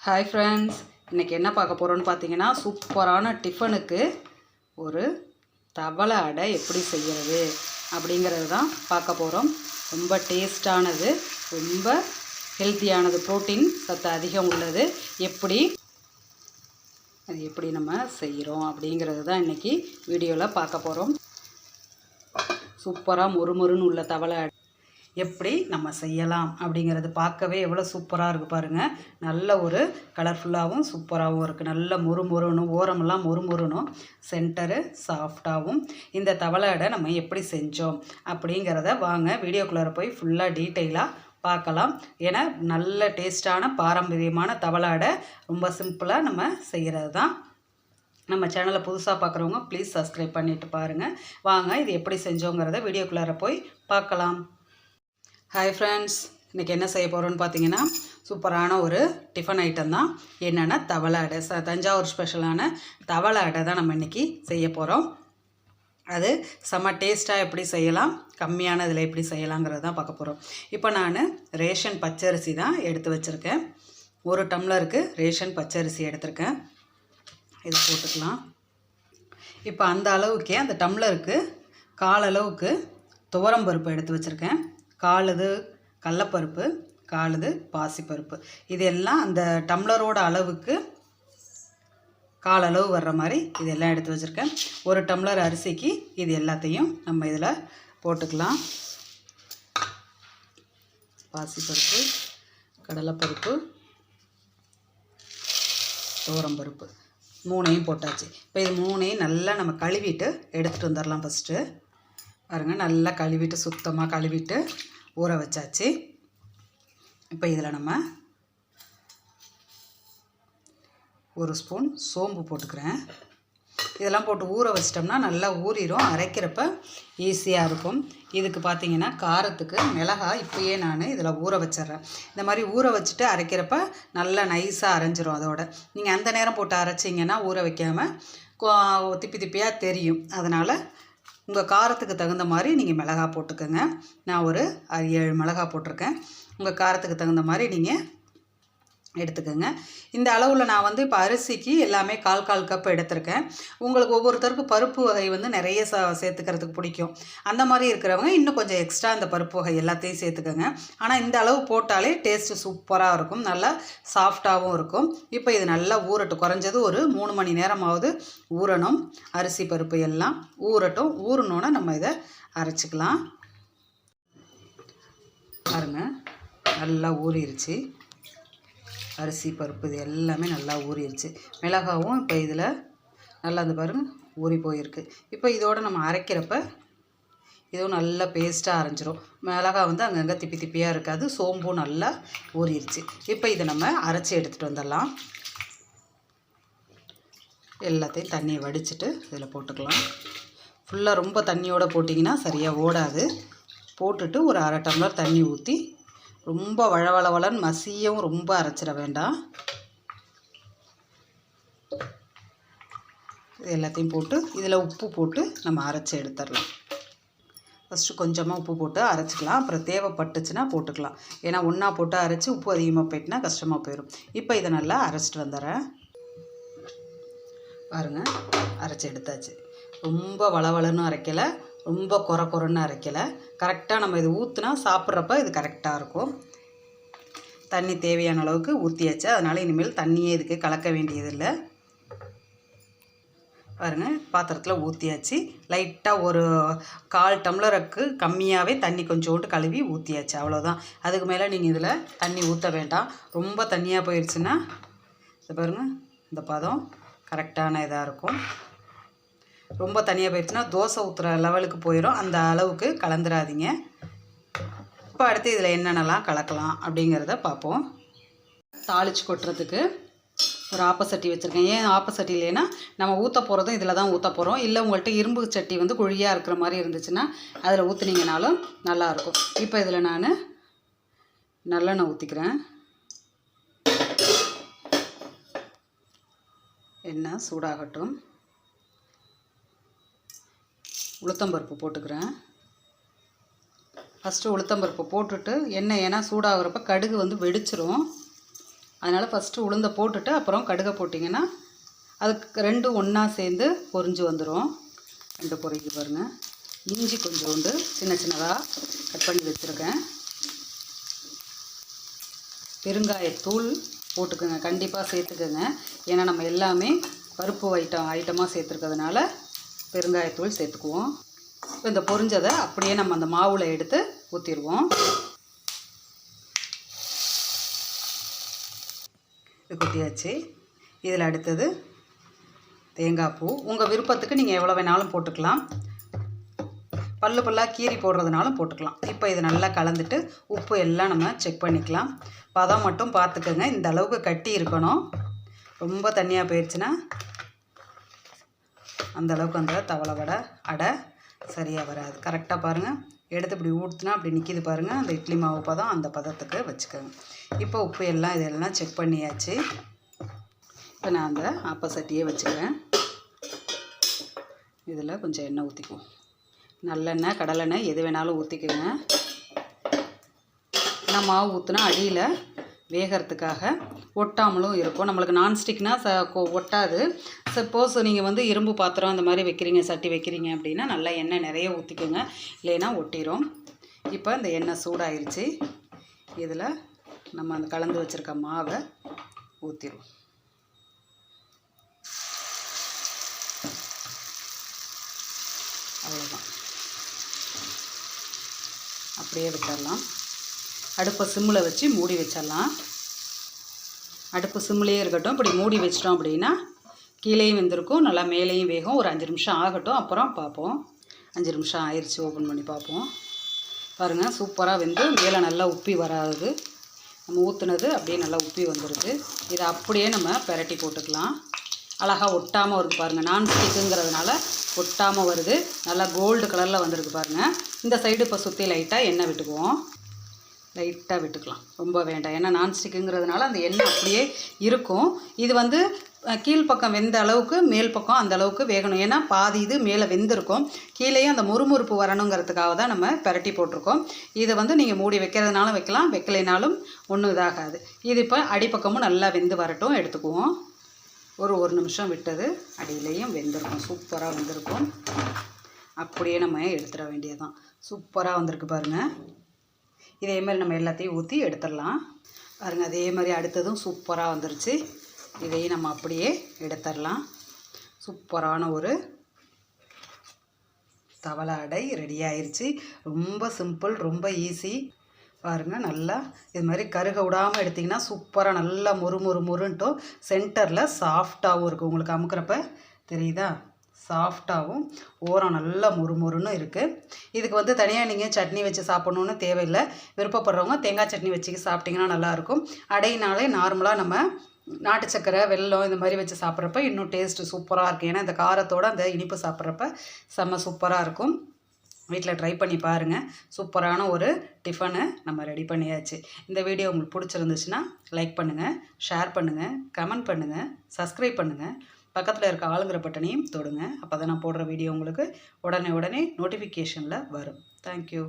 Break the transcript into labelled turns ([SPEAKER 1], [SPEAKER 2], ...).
[SPEAKER 1] Hi friends இன்றைக்கி என்ன பார்க்க போகிறோன்னு பார்த்தீங்கன்னா சூப்பரான டிஃபனுக்கு ஒரு தவளை அடை எப்படி செய்கிறது அப்படிங்கிறது தான் பார்க்க போகிறோம் ரொம்ப டேஸ்டானது ரொம்ப ஹெல்த்தியானது. ப்ரோட்டீன் சத்து அதிகம் உள்ளது. எப்படி அது எப்படி நம்ம செய்கிறோம் அப்படிங்கிறது தான் இன்றைக்கி வீடியோவில் பார்க்க போகிறோம் சூப்பராக மொறுமொறுன்னு உள்ள தவளை எப்படி நம்ம செய்யலாம் அப்படிங்கிறது பார்க்கவே எவ்வளோ சூப்பராக இருக்குது பாருங்கள் நல்ல ஒரு கலர்ஃபுல்லாகவும் சூப்பராகவும் இருக்குது நல்ல முறுமுறுணும் ஓரமெல்லாம் முறுமுறுணும் சென்டரு சாஃப்டாகவும் இந்த தவளை நம்ம எப்படி செஞ்சோம் அப்படிங்கிறத வாங்க. வீடியோக்குள்ளார போய் ஃபுல்லாக டீட்டெயிலாக பார்க்கலாம். ஏன்னா நல்ல டேஸ்டான பாரம்பரியமான தவளாடை ரொம்ப சிம்பிளாக நம்ம செய்கிறது தான் நம்ம சேனலை புதுசாக பார்க்குறவங்க ப்ளீஸ் சப்ஸ்கிரைப் பண்ணிவிட்டு பாருங்கள் வாங்க இது எப்படி செஞ்சோங்கிறத வீடியோக்குள்ளார போய் பார்க்கலாம். ஹாய் ஃப்ரெண்ட்ஸ் இன்றைக்கி என்ன செய்ய போகிறோன்னு பார்த்தீங்கன்னா சூப்பரான ஒரு டிஃபன் ஐட்டம் தான். என்னென்னா தவளை அடை. ச தஞ்சாவூர் ஸ்பெஷலான தவளை அடை தான் நம்ம இன்றைக்கி செய்ய போகிறோம் அது செம்ம டேஸ்ட்டாக எப்படி செய்யலாம் கம்மியான இதில் எப்படி செய்யலாங்கிறது தான் பார்க்க போகிறோம் இப்போ நான் ரேஷன் பச்சரிசி தான் எடுத்து வச்சுருக்கேன். ஒரு டம்ளருக்கு ரேஷன் பச்சரிசி எடுத்திருக்கேன். இது போட்டுக்கலாம். இப்போ அந்த அளவுக்கே அந்த டம்ளருக்கு கால் அளவுக்கு துவரம்பருப்பு எடுத்து வச்சுருக்கேன். காலது கடலப்பருப்பு காலுது பாசிப்பருப்பு. இதெல்லாம் அந்த டம்ளரோட அளவுக்கு கால் அளவு வர்ற மாதிரி இதெல்லாம் எடுத்து வச்சுருக்கேன். ஒரு டம்ளர் அரிசிக்கு இது எல்லாத்தையும் நம்ம இதில் போட்டுக்கலாம். பாசிப்பருப்பு கடலைப்பருப்பு துவரம்பருப்பு. மூணையும் போட்டாச்சு. இப்போ இது மூணையும் நல்லா நம்ம கழுவிட்டு எடுத்துகிட்டு வந்துடலாம் ஃபஸ்ட்டு பாருங்கள் நல்லா கழுவிட்டு சுத்தமாக கழுவிட்டு ஊற வச்சாச்சு. இப்போ இதில் நம்ம ஒரு ஸ்பூன் சோம்பு போட்டுக்கிறேன். இதெல்லாம் போட்டு ஊற வச்சிட்டோம்னா நல்லா ஊறிடும் அரைக்கிறப்ப ஈஸியாக இருக்கும். இதுக்கு பார்த்தீங்கன்னா காரத்துக்கு மிளகாய் இப்போயே நான் இதில் ஊற வச்சிட்றேன். இந்த மாதிரி ஊற வச்சுட்டு அரைக்கிறப்ப நல்லா நைஸாக அரைஞ்சிரும் அதோட. நீங்கள் அந்த நேரம் போட்டு அரைச்சிங்கன்னா ஊற வைக்காமல் திப்பி திப்பியாக தெரியும். அதனால் உங்கள் காரத்துக்கு தகுந்த மாதிரி நீங்கள் மிளகாய் போட்டுக்கோங்க. நான் ஒரு ஏழு மிளகாய் போட்டிருக்கேன். உங்கள் காரத்துக்கு தகுந்த மாதிரி நீங்கள் எடுத்துக்கோங்க. இந்த அளவில் நான் வந்து இப்போ அரிசிக்கு எல்லாமே கால் கால் கப் எடுத்திருக்கேன். உங்களுக்கு ஒவ்வொருத்தருக்கு பருப்பு வகை வந்து நிறைய ச சேர்த்துக்கிறதுக்கு பிடிக்கும். அந்த மாதிரி இருக்கிறவங்க இன்னும் கொஞ்சம் எக்ஸ்ட்ரா அந்த பருப்பு வகை எல்லாத்தையும் சேர்த்துக்கோங்க. ஆனால் இந்த அளவு போட்டாலே டேஸ்ட்டு சூப்பராக இருக்கும். நல்லா சாஃப்டாகவும் இருக்கும். இப்போ இது நல்லா ஊறட்டும். குறைஞ்சது ஒரு மூணு மணி நேரமாவது ஊறணும். அரிசி பருப்பு எல்லாம் ஊறட்டும். ஊறணுன்னா நம்ம இதை அரைச்சிக்கலாம். பாருங்கள் நல்லா ஊறிடுச்சு அரிசி பருப்பு இது எல்லாமே நல்லா ஊறிடுச்சு. மிளகாவும் இப்போ இதில் நல்லா அந்த பாருங்கள் ஊறி போயிருக்கு. இப்போ இதோடு நம்ம அரைக்கிறப்ப இதுவும் நல்லா பேஸ்ட்டாக அரைஞ்சிரும். மிளகா வந்து அங்கங்கே திப்பி திப்பியாக இருக்காது. சோம்பும் நல்லா ஊறிடுச்சு. இப்போ இதை நம்ம அரைச்சி எடுத்துகிட்டு வந்துடலாம். எல்லாத்தையும் தண்ணியை வடிச்சிட்டு இதில் போட்டுக்கலாம். ஃபுல்லாக ரொம்ப தண்ணியோடு போட்டிங்கன்னா சரியாக ஓடாது. போட்டுட்டு ஒரு அரை டம்ளர் தண்ணி ஊற்றி ரொம்ப வளவளவளன் மசியவும் ரொம்ப அரைச்சிட வேண்டாம். இது எல்லாத்தையும் போட்டு இதில் உப்பு போட்டு நம்ம அரைச்சி எடுத்துடலாம். ஃபஸ்ட்டு கொஞ்சமாக உப்பு போட்டு அரைச்சிக்கலாம். அப்புறம் தேவைப்பட்டுச்சுன்னா போட்டுக்கலாம். ஏன்னா ஒன்றா போட்டு அரைச்சி உப்பு அதிகமாக போயிட்டுனா கஷ்டமாக போயிடும் இப்போ இதை நல்லா அரைச்சிட்டு வந்துடுறேன். பாருங்கள் அரைச்சி எடுத்தாச்சு. ரொம்ப வளவளன்னு அரைக்கலை. ரொம்ப குறை குறைன்னு அரைக்கலை. கரெக்டாக நம்ம இது ஊற்றுனா சாப்பிட்றப்ப இது கரெக்டாக இருக்கும். தண்ணி தேவையான அளவுக்கு ஊற்றியாச்சு அதனால் இனிமேல் தண்ணியே இதுக்கு கலக்க வேண்டியதில்லை. பாருங்கள் பாத்திரத்தில் ஊற்றியாச்சு லைட்டாக ஒரு கால் டம்ளருக்கு கம்மியாகவே தண்ணி கொஞ்சோண்டு கழுவி ஊற்றியாச்சு அவ்வளோதான் அதுக்கு மேலே நீங்கள் இதில் தண்ணி ஊற்ற வேண்டாம். ரொம்ப தண்ணியாக போயிடுச்சுன்னா இது பாருங்கள் இந்த பதம் கரெக்டான இதாக இருக்கும். ரொம்ப தனியாக போயிடுச்சுன்னா தோசை ஊற்றுற லெவலுக்கு போயிடும் அந்த அளவுக்கு கலந்துடாதீங்க இப்போ அடுத்து இதில் என்னென்னலாம் கலக்கலாம் அப்படிங்கிறத பார்ப்போம். தாளித்து கொட்டுறதுக்கு ஒரு ஆப்பசட்டி வச்சுருக்கேன். ஏன் ஆப்பசட்டி இல்லைன்னா நம்ம ஊற்ற போகிறதும் இதில் தான் ஊற்ற போகிறோம் இல்லை உங்கள்கிட்ட இரும்பு சட்டி வந்து குழியாக இருக்கிற மாதிரி இருந்துச்சுன்னா அதில் ஊற்றுனீங்கனாலும் நல்லாயிருக்கும் இப்போ இதில் நான் நல்லெண்ணெய் ஊற்றிக்கிறேன் எண்ணெய் சூடாகட்டும். உளுத்தம்பருப்பு போட்டுக்கிறேன். ஃபஸ்ட்டு உளுத்தம்பருப்பு போட்டுட்டு எண்ணெய் ஏன்னா சூடாகிறப்ப கடுகு வந்து வெடிச்சிரும். அதனால் ஃபஸ்ட்டு உளுந்தை போட்டுட்டு அப்புறம் கடுகை போட்டிங்கன்னா அதுக்கு ரெண்டும் ஒன்றா சேர்ந்து பொறிஞ்சு வந்துடும் ரெண்டு பொரிக்கு பாருங்கள் இஞ்சி கொஞ்சோண்டு சின்ன சின்னதாக கட் பண்ணி வச்சுருக்கேன். பெருங்காயத்தூள் போட்டுக்கோங்க. கண்டிப்பாக சேர்த்துக்கோங்க. ஏன்னா நம்ம எல்லாமே பருப்பு ஐட்டம் ஐட்டமாக சேர்த்துருக்கிறதுனால பெருங்காயத்தூள் சேர்த்துக்குவோம். இப்போ இந்த பொரிஞ்சதை அப்படியே நம்ம அந்த மாவில் எடுத்து ஊற்றிடுவோம் இது கொட்டியாச்சு. இதில் அடுத்தது தேங்காய் பூ. உங்கள் விருப்பத்துக்கு நீங்கள் எவ்வளோ வேணாலும் போட்டுக்கலாம். பல்லு பல்லாக கீரி போடுறதுனாலும் போட்டுக்கலாம். இப்போ இது நல்லா கலந்துட்டு உப்பு எல்லாம் நம்ம செக் பண்ணிக்கலாம். பதம் மட்டும் பார்த்துக்கோங்க. இந்த அளவுக்கு கட்டி இருக்கணும். ரொம்ப தண்ணியாக போயிடுச்சுன்னா அந்த அளவுக்கு அந்த தவளை வடை அடை சரியாக வராது. கரெக்டாக பாருங்கள் எடுத்து இப்படி ஊற்றுனா அப்படி நிற்கிது பாருங்கள் அந்த இட்லி மாவு பதம் அந்த பதத்துக்கு வச்சுக்கோங்க. இப்போ உப்பு எல்லாம் இதெல்லாம் செக் பண்ணியாச்சு. இப்போ நான் அந்த ஆப்ப சட்டியே வச்சுக்கிறேன். இதில் கொஞ்சம் எண்ணெய் ஊற்றிக்குவோம் நல்லெண்ணெய் கடலெண்ணெய் எது வேணாலும் ஊற்றிக்கோங்க நான் மாவு ஊற்றுனா அடியில் வேகிறதுக்காக ஒட்டாமலும் இருக்கும். நம்மளுக்கு நான்ஸ்டிக்னால் ச கொ- ஒட்டாது. சப்போஸ் நீங்கள் வந்து இரும்பு பாத்திரம் அந்த மாதிரி வைக்கிறீங்க சட்டி வைக்கிறீங்க அப்படின்னா நல்லா எண்ணெய் நிறைய ஊற்றிக்கோங்க இல்லைன்னா ஒட்டிரும். இப்போ இந்த எண்ணெய் சூடாயிருச்சு. இதில் நம்ம அந்த கலந்து வச்சுருக்க மாவை ஊற்றிடுவோம் அவ்வளோதான் அப்படியே விட்டுடலாம் அடுப்பை சிம்மில் வச்சு மூடி வச்சிடலாம். அடுப்பு சிம்லேயே இருக்கட்டும். இப்படி மூடி வச்சிட்டோம் அப்படின்னா கீழேயும் வெந்திருக்கும். நல்லா மேலேயும் வேகும். ஒரு அஞ்சு நிமிஷம் ஆகட்டும். அப்புறம் பார்ப்போம். அஞ்சு நிமிஷம் ஆயிடுச்சு ஓப்பன் பண்ணி பார்ப்போம். பாருங்கள் சூப்பராக வெந்து மேலே நல்லா உப்பி வராது. நம்ம ஊற்றுனது அப்படியே நல்லா உப்பி வந்துடுது இதை அப்படியே நம்ம பெரட்டி போட்டுக்கலாம். அழகாக ஒட்டாமல் வருது பாருங்கள் நான் ஸ்டிக்குங்கிறதுனால ஒட்டாமல் வருது. நல்லா கோல்டு கலரில் வந்திருக்கு பாருங்கள் இந்த சைடு இப்போ சுற்றி லைட்டாக எண்ணெய் விட்டுக்குவோம். லைட்டாக விட்டுக்கலாம். ரொம்ப வேண்டாம். ஏன்னா நான்ஸ்டிக்குங்கிறதுனால அந்த எண்ணெய் அப்படியே இருக்கும். இது வந்து கீழ்ப்பக்கம் வெந்த அளவுக்கு மேல் பக்கம் அந்த அளவுக்கு வேகணும். ஏன்னா பாதி இது மேலே வெந்திருக்கும். கீழேயும் அந்த முறுமுறுப்பு வரணுங்கிறதுக்காக தான் நம்ம பரட்டி போட்டிருக்கோம். இதை வந்து நீங்கள் மூடி வைக்கிறதுனாலும் வைக்கலாம். வைக்கலைனாலும் ஒன்றும் இதாகாது. இது இப்போ அடிப்பக்கமும் நல்லா வெந்து வரட்டும். எடுத்துக்குவோம். ஒரு ஒரு நிமிஷம் விட்டது. அடியிலையும் வெந்திருக்கும். சூப்பராக வெந்திருக்கும். அப்படியே நம்ம எடுத்துட வேண்டியதுதான். சூப்பராக வந்திருக்கு பாருங்கள் இதே மாதிரி நம்ம எல்லாத்தையும் ஊற்றி எடுத்துடலாம். பாருங்க அதே மாதிரி அடுத்ததும் சூப்பராக வந்துருச்சு. இதையும் நம்ம அப்படியே எடுத்துடலாம். சூப்பரான ஒரு தவளை அடை ரெடி ஆயிடுச்சு ரொம்ப சிம்பிள் ரொம்ப ஈஸி பாருங்கள் நல்லா இது மாதிரி கருக விடாமல் எடுத்திங்கன்னா சூப்பராக நல்லா மொறு மொறு மொறுன்ட்டும். சென்டரில் சாஃப்டாகவும் இருக்குது உங்களுக்கு அமுக்கிறப்ப தெரியுதா? சாஃப்டாகவும் ஓரம் நல்லா முறுமுறுன்னு இருக்குது இதுக்கு வந்து தனியாக நீங்கள் சட்னி வச்சு சாப்பிட்ணுன்னு தேவையில்லை. விருப்பப்படுறவங்க தேங்காய் சட்னி வச்சு சாப்பிட்டிங்கன்னா நல்லாயிருக்கும். அடையினாலே நார்மலாக நம்ம நாட்டு சக்கரை வெல்லம் இந்த மாதிரி வச்சு சாப்பிட்றப்ப இன்னும் டேஸ்ட்டு சூப்பராக இருக்கும் ஏன்னா இந்த காரத்தோடு அந்த இனிப்பு சாப்பிட்றப்ப செம்ம சூப்பராக இருக்கும். வீட்டில் ட்ரை பண்ணி பாருங்கள் சூப்பரான ஒரு டிஃபனு நம்ம ரெடி பண்ணியாச்சு. இந்த வீடியோ உங்களுக்கு பிடிச்சிருந்துச்சுன்னா லைக் பண்ணுங்கள் ஷேர் பண்ணுங்கள் கமெண்ட் பண்ணுங்கள் சப்ஸ்கிரைப் பண்ணுங்கள் பக்கத்தில் இருக்க ஆளுங்கிற பட்டனையும் தொடுங்க. அப்போ தான் நான் போடுற வீடியோ உங்களுக்கு உடனே உடனே நோட்டிஃபிகேஷனில் வரும். தேங்க்யூ